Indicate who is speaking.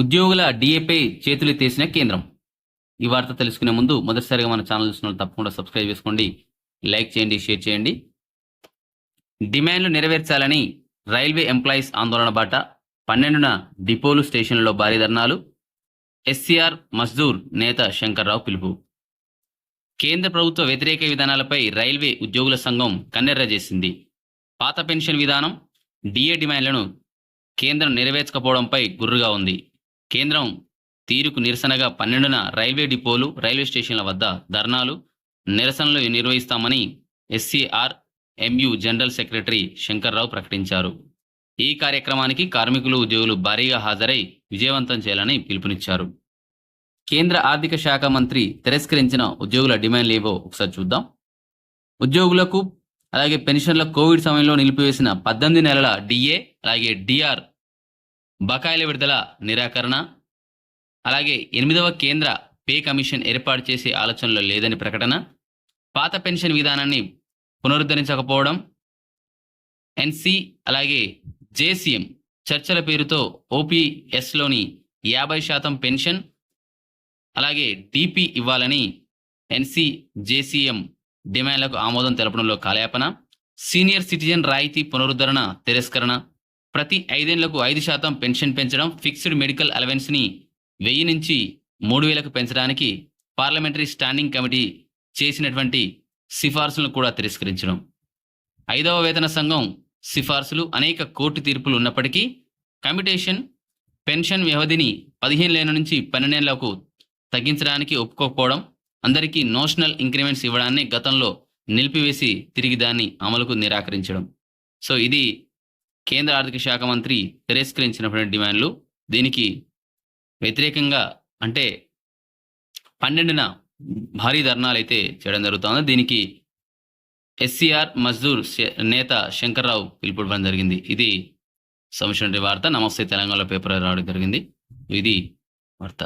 Speaker 1: ఉద్యోగుల డిఏపై చేతులు తీసిన కేంద్రం. ఈ వార్త తెలుసుకునే ముందు మొదటిసారిగా మన ఛానల్ చూసిన తప్పకుండా సబ్స్క్రైబ్ చేసుకోండి లైక్ చేయండి షేర్ చేయండి. డిమాండ్లు నెరవేర్చాలని రైల్వే ఎంప్లాయీస్ ఆందోళన బాట పన్నెండున డిపోలు స్టేషన్లలో భారీ ధర్నాలు ఎస్సీఆర్ మజ్దూర్ నేత శంకర్రావు పిలుపు. కేంద్ర ప్రభుత్వ వ్యతిరేక విధానాలపై రైల్వే ఉద్యోగుల సంఘం కన్నెర్ర చేసింది. పాత పెన్షన్ విధానం డిఏ డిమాండ్లను కేంద్రం నెరవేర్చకపోవడంపై గుర్రుగా ఉంది. కేంద్రం తీరుకు నిరసనగా పన్నెండున రైల్వే డిపోలు రైల్వే స్టేషన్ల వద్ద ధర్నాలు నిరసనలు నిర్వహిస్తామని SCR MU general secretary Shankarrao ప్రకటించారు. ఈ కార్యక్రమానికి కార్మికులు ఉద్యోగులు భారీగా హాజరై విజయవంతం చేయాలని పిలుపునిచ్చారు. కేంద్ర ఆర్థిక శాఖ మంత్రి తిరస్కరించిన ఉద్యోగుల డిమాండ్లు ఏవో ఒకసారి చూద్దాం. ఉద్యోగులకు అలాగే పెన్షన్ల కోవిడ్ సమయంలో నిలిపివేసిన పద్దెనిమిది నెలల డిఏ అలాగే డిఆర్ బకాయిల విడుదల నిరాకరణ. అలాగే ఎనిమిదవ కేంద్ర పే కమిషన్ ఏర్పాటు చేసే ఆలోచనలో లేదని ప్రకటన. పాత పెన్షన్ విధానాన్ని పునరుద్ధరించకపోవడం. ఎన్సి అలాగే జేసీఎం చర్చల పేరుతో ఓపీఎస్లోని యాభై శాతం పెన్షన్. అలాగే డిపి ఇవ్వాలని ఎన్సి జేసీఎం డిమాండ్లకు ఆమోదం తెలపడంలో కాలయాపన. సీనియర్ సిటిజన్ రాయితీ పునరుద్ధరణ తిరస్కరణ. ప్రతి ఐదేళ్ళకు ఐదు శాతం పెన్షన్ పెంచడం ఫిక్స్డ్ మెడికల్ అలవెన్స్ని వెయ్యి నుంచి మూడు వేలకు పెంచడానికి పార్లమెంటరీ స్టాండింగ్ కమిటీ చేసినటువంటి సిఫార్సులను కూడా తిరస్కరించడం. ఐదవ వేతన సంఘం సిఫార్సులు అనేక కోర్టు తీర్పులు ఉన్నప్పటికీ కమిటేషన్ పెన్షన్ వ్యవధిని పదిహేనులేళ్ళ నుంచి పన్నెండేళ్ళకు తగ్గించడానికి ఒప్పుకోకపోవడం అందరికీ నోషనల్ ఇంక్రిమెంట్స్ ఇవ్వడాన్ని గతంలో నిలిపివేసి తిరిగి దాన్ని అమలుకు నిరాకరించడం. సో ఇది కేంద్ర ఆర్థిక శాఖ మంత్రి తిరస్కరించినటువంటి డిమాండ్లు దీనికి వ్యతిరేకంగా అంటే పన్నెండున భారీ ధర్నాలు అయితే చేయడం జరుగుతుంది. దీనికి ఎస్సీఆర్ మజ్దూర్ నేత శంకర్రావు పిలుపుకోవడం జరిగింది. ఇది సంవత్సరం వార్త. నమస్తే తెలంగాణలో పేపర్ రావడం జరిగింది. ఇది వార్త.